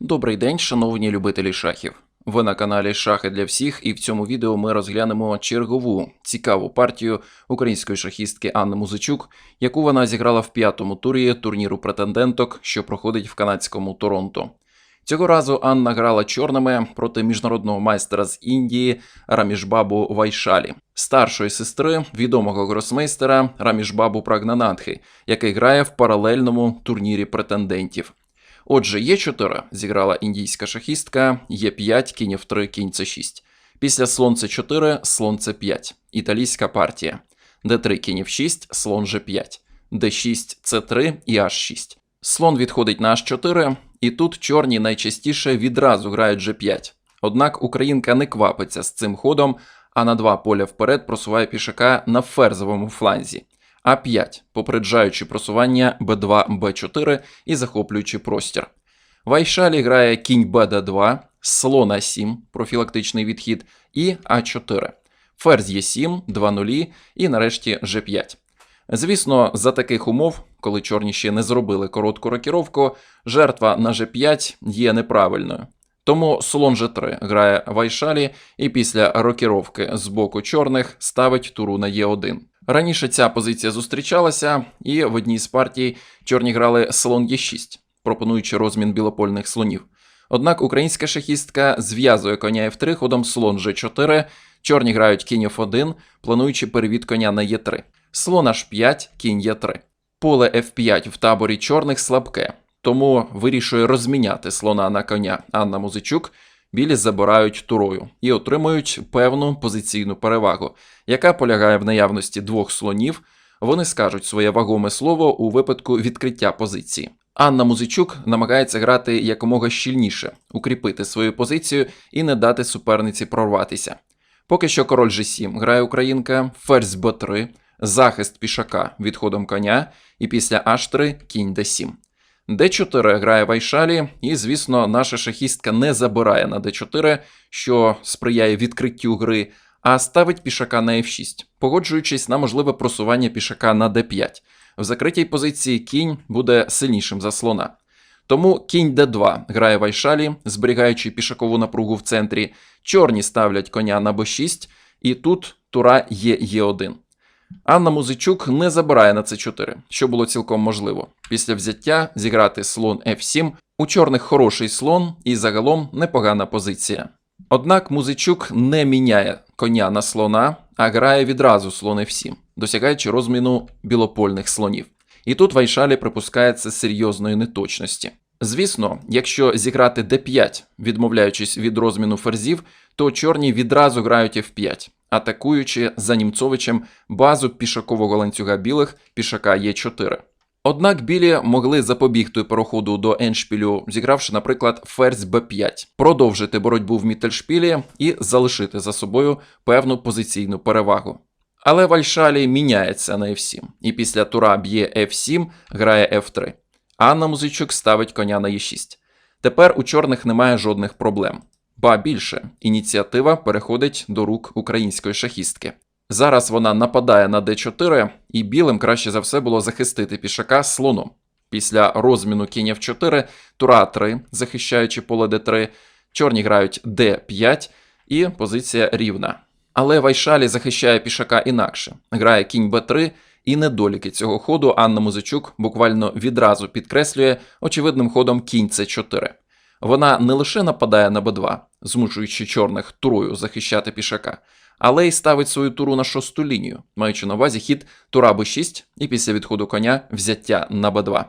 Добрий день, шановні любителі шахів. Ви на каналі Шахи для всіх, і в цьому відео ми розглянемо чергову цікаву партію української шахістки Анни Музичук, яку вона зіграла в п'ятому турі турніру претенденток, що проходить в канадському Торонто. Цього разу Анна грала чорними проти міжнародного майстра з Індії Рамішбабу Вайшалі, старшої сестри відомого гросмейстера Рамішбабу Прагнанатхи, який грає в паралельному турнірі претендентів. Отже, Е4 зіграла індійська шахістка, Е5, кінь F3, кінь С6. Після слон С4, слон С5, італійська партія. Д3, кінь F6, слон G5, Д6, С3 і H6. Слон відходить на H4, і тут чорні найчастіше відразу грають G5. Однак українка не квапиться з цим ходом, а на два поля вперед просуває пішака на ферзовому фланзі. А5, попереджаючи просування Б2, Б4 і захоплюючи простір. Вайшалі грає кінь Бд2, слон А7, профілактичний відхід, і А4. Ферзь Е7, 2 нулі і нарешті Ж5. Звісно, за таких умов, коли чорні ще не зробили коротку рокіровку, жертва на Ж5 є неправильною. Тому слон G3 грає Вайшалі і після рокіровки з боку чорних ставить туру на Е1. Раніше ця позиція зустрічалася, і в одній з партій чорні грали слон Е6, пропонуючи розмін білопольних слонів. Однак українська шахістка зв'язує коня F3 ходом слон G4, чорні грають кінь F1, плануючи перевід коня на Е3. Слон H5, кінь Е3. Поле F5 в таборі чорних слабке, тому вирішує розміняти слона на коня Анна Музичук. Білі забирають турою і отримують певну позиційну перевагу, яка полягає в наявності двох слонів. Вони скажуть своє вагоме слово у випадку відкриття позиції. Анна Музичук намагається грати якомога щільніше, укріпити свою позицію і не дати суперниці прорватися. Поки що король G7 грає українка, ферзь Б3, захист пішака відходом коня, і після H3 кінь D7. Д4 грає Вайшалі, і, звісно, наша шахістка не забирає на Д4, що сприяє відкриттю гри, а ставить пішака на F6, погоджуючись на можливе просування пішака на D5. В закритій позиції кінь буде сильнішим за слона. Тому кінь d2 грає Вайшалі, зберігаючи пішакову напругу в центрі, чорні ставлять коня на b6, і тут тура є Е1. Анна Музичук не забирає на С4, що було цілком можливо. Після взяття зіграти слон F7, у чорних хороший слон і загалом непогана позиція. Однак Музичук не міняє коня на слона, а грає відразу слон F7, досягаючи розміну білопольних слонів. І тут Вайшалі припускається серйозної неточності. Звісно, якщо зіграти d5, відмовляючись від розміну ферзів, то чорні відразу грають f5, атакуючи за Німцовичем базу пішакового ланцюга білих пішака Е4. Однак білі могли запобігти переходу до еншпілю, зігравши, наприклад, ферзь b5, продовжити боротьбу в мітельшпілі і залишити за собою певну позиційну перевагу. Але Вальшалі міняється на f7, і після тура б'є f7, грає f3. Анна Музичук ставить коня на e6. Тепер у чорних немає жодних проблем. Ба більше, ініціатива переходить до рук української шахістки. Зараз вона нападає на d4, і білим краще за все було захистити пішака слоном. Після розміну кінь f4, тура 3, захищаючи поле d3, чорні грають d5, і позиція рівна. Але Вайшалі захищає пішака інакше, грає кінь b3, і недоліки цього ходу Анна Музичук буквально відразу підкреслює очевидним ходом кінь c4. Вона не лише нападає на b2, змушуючи чорних турою захищати пішака, але й ставить свою туру на шосту лінію, маючи на увазі хід тура b6 і після відходу коня взяття на b2.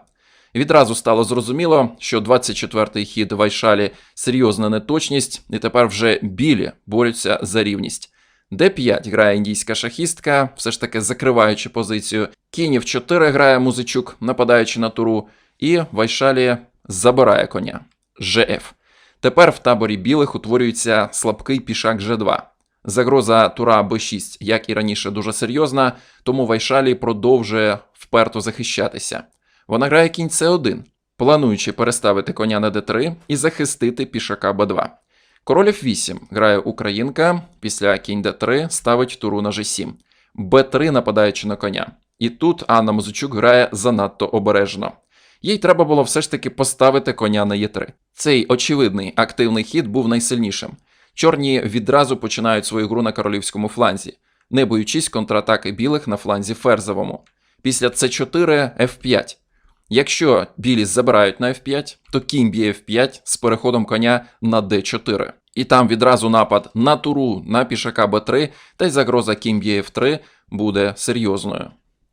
Відразу стало зрозуміло, що 24-й хід Вайшалі серйозна неточність, і тепер вже білі борються за рівність. Д5 грає індійська шахістка, все ж таки закриваючи позицію. Кінь в 4 грає музичук, нападаючи на туру, і Вайшалі забирає коня. ЖФ. Тепер в таборі білих утворюється слабкий пішак G2. Загроза тура Б6, як і раніше, дуже серйозна, тому Вайшалі продовжує вперто захищатися. Вона грає кінь С1, плануючи переставити коня на d3 і захистити пішака Б2. Король F8 грає українка, після кінь d3 ставить туру на G7, Б3 нападаючи на коня. І тут Анна Музичук грає занадто обережно. Їй треба було все ж таки поставити коня на Е3. Цей очевидний активний хід був найсильнішим. Чорні відразу починають свою гру на королівському фланзі, не боючись контратаки білих на фланзі ферзовому. Після c4 f5. Якщо білі забирають на f5, то кінь б'є f5 з переходом коня на d4. І там відразу напад на туру на пішака b3, та й загроза кінь б'є f3 буде серйозною.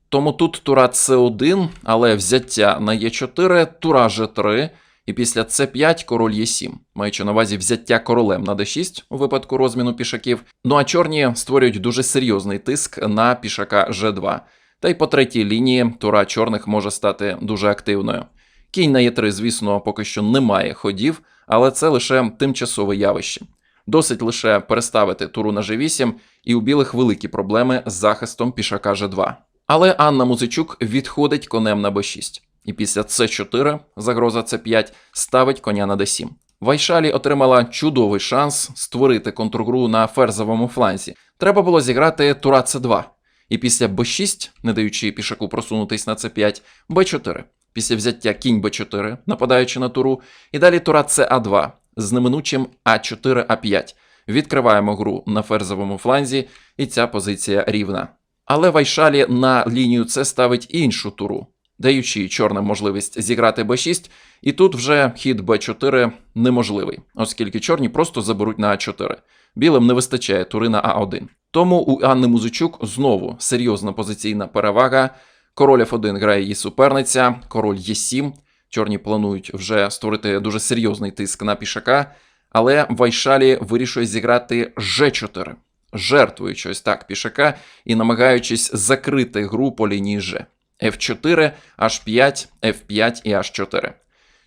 Тому тут тура c1, але взяття на e4, тура g3, і після c5 король e7, маючи на увазі взяття королем на d6 у випадку розміну пішаків. Ну а чорні створюють дуже серйозний тиск на пішака g2. Та й по третій лінії тура чорних може стати дуже активною. Кінь на e3, звісно, поки що немає ходів, але це лише тимчасове явище. Досить лише переставити туру на g8, і у білих великі проблеми з захистом пішака g2. Але Анна Музичук відходить конем на b6. І після c4, загроза c5, ставить коня на d7. Вайшалі отримала чудовий шанс створити контргру на ферзовому фланзі. Треба було зіграти тура c2. І після b6, не даючи пішаку просунутись на c5, b4. Після взяття кінь b4, нападаючи на туру, і далі тура ca2 з неминучим a4, a5. Відкриваємо гру на ферзовому фланзі, і ця позиція рівна. Але Вайшалі на лінію С ставить іншу туру, даючи чорним можливість зіграти b6, і тут вже хід b4 неможливий, оскільки чорні просто заберуть на а4. Білим не вистачає тури на а1. Тому у Анни Музичук знову серйозна позиційна перевага. Король F1 грає її суперниця, король Е7. Чорні планують вже створити дуже серйозний тиск на пішака, але Вайшалі вирішує зіграти G4, жертвуючи ось так пішака і намагаючись закрити гру по лінії G. F4, H5, F5 і H4.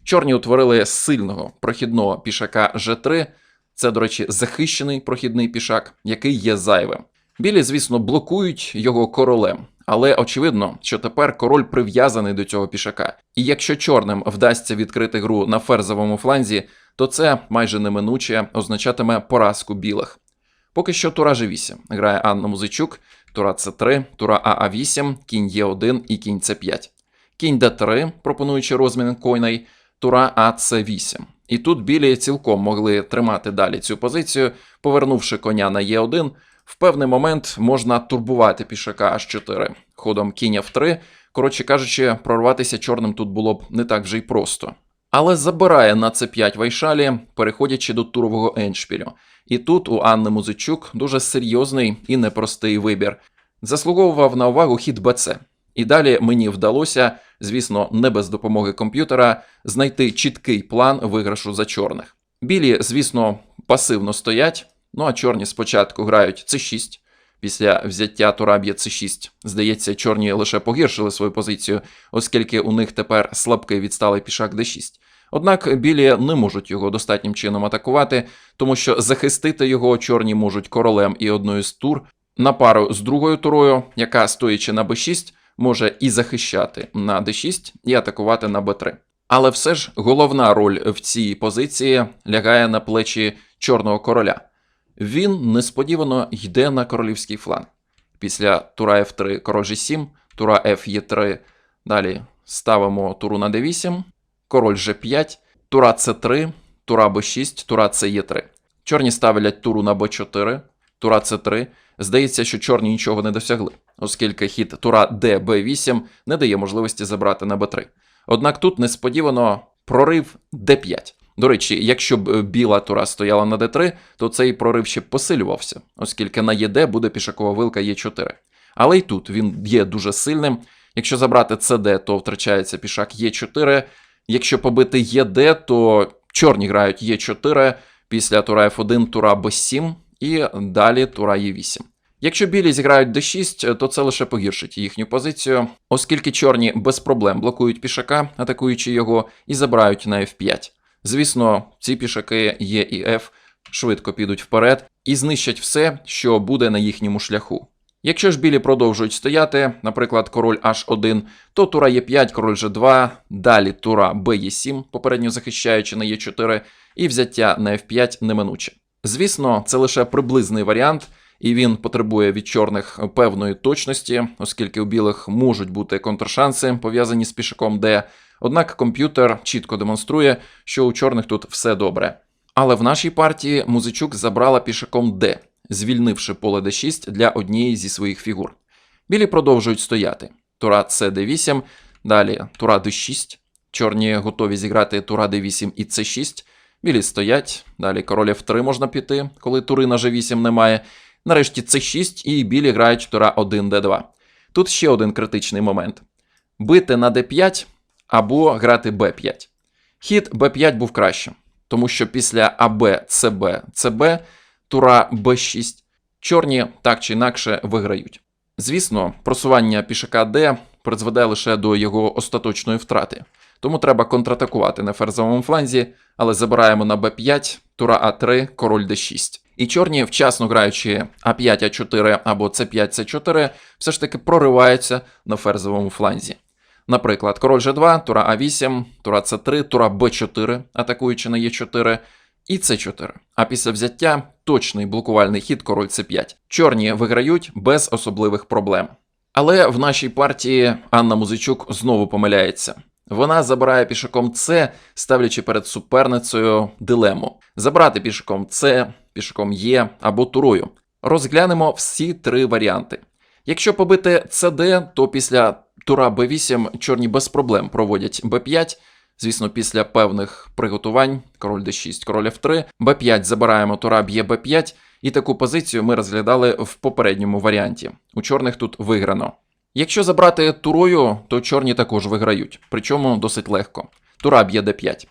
Чорні утворили сильного прохідного пішака G3. Це, до речі, захищений прохідний пішак, який є зайвим. Білі, звісно, блокують його королем, але очевидно, що тепер король прив'язаний до цього пішака. І якщо чорним вдасться відкрити гру на ферзовому фланзі, то це майже неминуче означатиме поразку білих. Поки що тура G8 грає Анна Музичук, тура С3, тура АА8, кінь Е1 і кінь С5. Кінь Д3, пропонуючи розмін коней, тура АЦ8. І тут білі цілком могли тримати далі цю позицію, повернувши коня на Е1. В певний момент можна турбувати пішака H4 ходом кінь F3. Коротше кажучи, прорватися чорним тут було б не так вже й просто. Але забирає на c5 Вайшалі, переходячи до турового еншпілю. І тут у Анни Музичук дуже серйозний і непростий вибір. Заслуговував на увагу хід БЦ. І далі мені вдалося, звісно, не без допомоги комп'ютера, знайти чіткий план виграшу за чорних. Білі, звісно, пасивно стоять. Ну а чорні спочатку грають c6. Після взяття тура б'є c6. Здається, чорні лише погіршили свою позицію, оскільки у них тепер слабкий відсталий пішак d6. Однак білі не можуть його достатнім чином атакувати, тому що захистити його чорні можуть королем і одною з тур на пару з другою турою, яка, стоячи на b6, може і захищати на d6, і атакувати на b3. Але все ж головна роль в цій позиції лягає на плечі чорного короля. Він несподівано йде на королівський фланг. Після тура F3 король G7, тура F Е3. Далі ставимо туру на D8, король G5, тура C3, тура B6, тура CE3. Чорні ставлять туру на B4, тура C3. Здається, що чорні нічого не досягли, оскільки хід тура D B8 не дає можливості забрати на B3. Однак тут несподівано прорив D5. До речі, якщо б біла тура стояла на d3, то цей прорив ще б посилювався, оскільки на єд буде пішакова вилка Е4. Але й тут він є дуже сильним. Якщо забрати cd, то втрачається пішак Е4. Якщо побити єд, то чорні грають Е4, після тура F1 тура b7 і далі тура Е8. Якщо білі зіграють d6, то це лише погіршить їхню позицію, оскільки чорні без проблем блокують пішака, атакуючи його, і забирають на f5. Звісно, ці пішаки Е і Ф швидко підуть вперед і знищать все, що буде на їхньому шляху. Якщо ж білі продовжують стояти, наприклад, король H1, то тура Е5, король G2, далі тура Б7, попередньо захищаючи на Е4, і взяття на F5 неминуче. Звісно, це лише приблизний варіант, і він потребує від чорних певної точності, оскільки у білих можуть бути контршанси, пов'язані з пішаком D. Однак комп'ютер чітко демонструє, що у чорних тут все добре. Але в нашій партії Музичук забрала пішаком D, звільнивши поле d6 для однієї зі своїх фігур. Білі продовжують стояти. Тура c d8, далі тура d6. Чорні готові зіграти тура d8 і c6. Білі стоять, далі король f3 можна піти, коли тури на g8 немає. Нарешті c6 і білі грають тура 1 d2. Тут ще один критичний момент: бити на d5 або грати b5. Хід b5 був кращим, тому що після АБ, ЦБ, ЦБ, тура b6 чорні так чи інакше виграють. Звісно, просування пішака d призведе лише до його остаточної втрати. Тому треба контратакувати на ферзовому фланзі, але забираємо на b5, тура а3, король d6. І чорні, вчасно граючи а5, а4 або c5, c4, все ж таки прориваються на ферзовому фланзі. Наприклад, король g2, тура а8, тура c3, тура b4, атакуючи на e4, і c4. А після взяття точний блокувальний хід король c5. Чорні виграють без особливих проблем. Але в нашій партії Анна Музичук знову помиляється. Вона забирає пішаком С, ставлячи перед суперницею дилему: забрати пішаком С, пішаком Е або турою. Розглянемо всі три варіанти. Якщо побити ЦД, то після тура Б8 чорні без проблем проводять Б5. Звісно, після певних приготувань, король d6, король f3, b5 забираємо тура б'є b5, і таку позицію ми розглядали в попередньому варіанті. У чорних тут виграно. Якщо забрати турою, то чорні також виграють, причому досить легко. Тура б'є d5.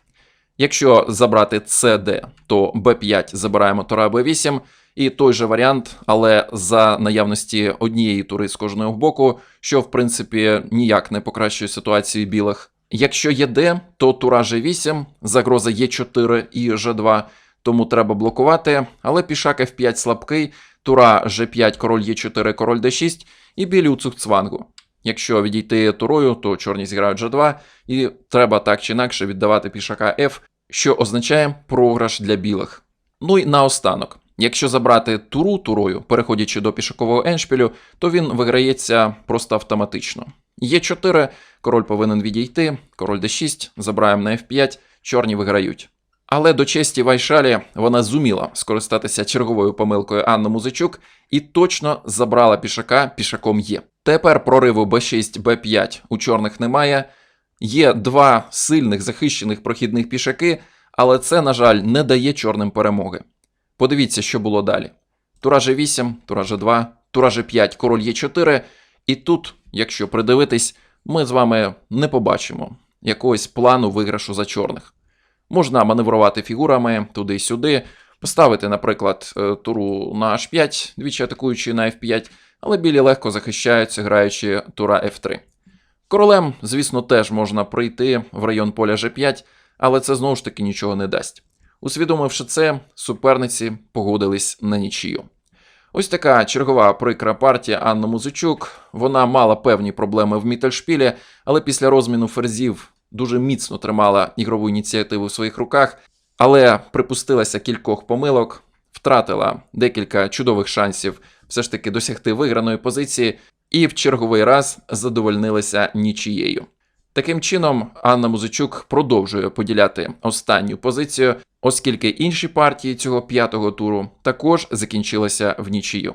Якщо забрати CD, то b5 забираємо тура b8, і той же варіант, але за наявності однієї тури з кожного боку, що в принципі ніяк не покращує ситуацію білих. Якщо є D, то тура G8, загроза Е4 і G2, тому треба блокувати, але пішак F5 слабкий, тура G5, король Е4, король D6 і білі у цугцвангу. Якщо відійти турою, то чорні зіграють G2, і треба так чи інакше віддавати пішака F, що означає програш для білих. Ну і наостанок. Якщо забрати туру турою, переходячи до пішакового еншпілю, то він виграється просто автоматично. Є4, король повинен відійти, король d6, забираємо на f5, чорні виграють. Але до честі Вайшалі вона зуміла скористатися черговою помилкою Анни Музичук і точно забрала пішака пішаком Є. Тепер прориву b6, b5 у чорних немає. Є два сильних захищених прохідних пішаки, але це, на жаль, не дає чорним перемоги. Подивіться, що було далі. Тура G8, тура G2, тура G5, король Е4, і тут, якщо придивитись, ми з вами не побачимо якогось плану виграшу за чорних. Можна маневрувати фігурами туди-сюди, поставити, наприклад, е, туру на H5, двічі атакуючи на F5, але білі легко захищаються, граючи тура F3. Королем, звісно, теж можна прийти в район поля G5, але це знову ж таки нічого не дасть. Усвідомивши це, суперниці погодились на нічию. Ось така чергова прикра партія Анна Музичук. Вона мала певні проблеми в Мітельшпілі, але після розміну ферзів дуже міцно тримала ігрову ініціативу в своїх руках, але припустилася кількох помилок, втратила декілька чудових шансів все ж таки досягти виграної позиції, і в черговий раз задовольнилася нічією. Таким чином, Анна Музичук продовжує поділяти останню позицію, оскільки інші партії цього п'ятого туру також закінчилися в нічию.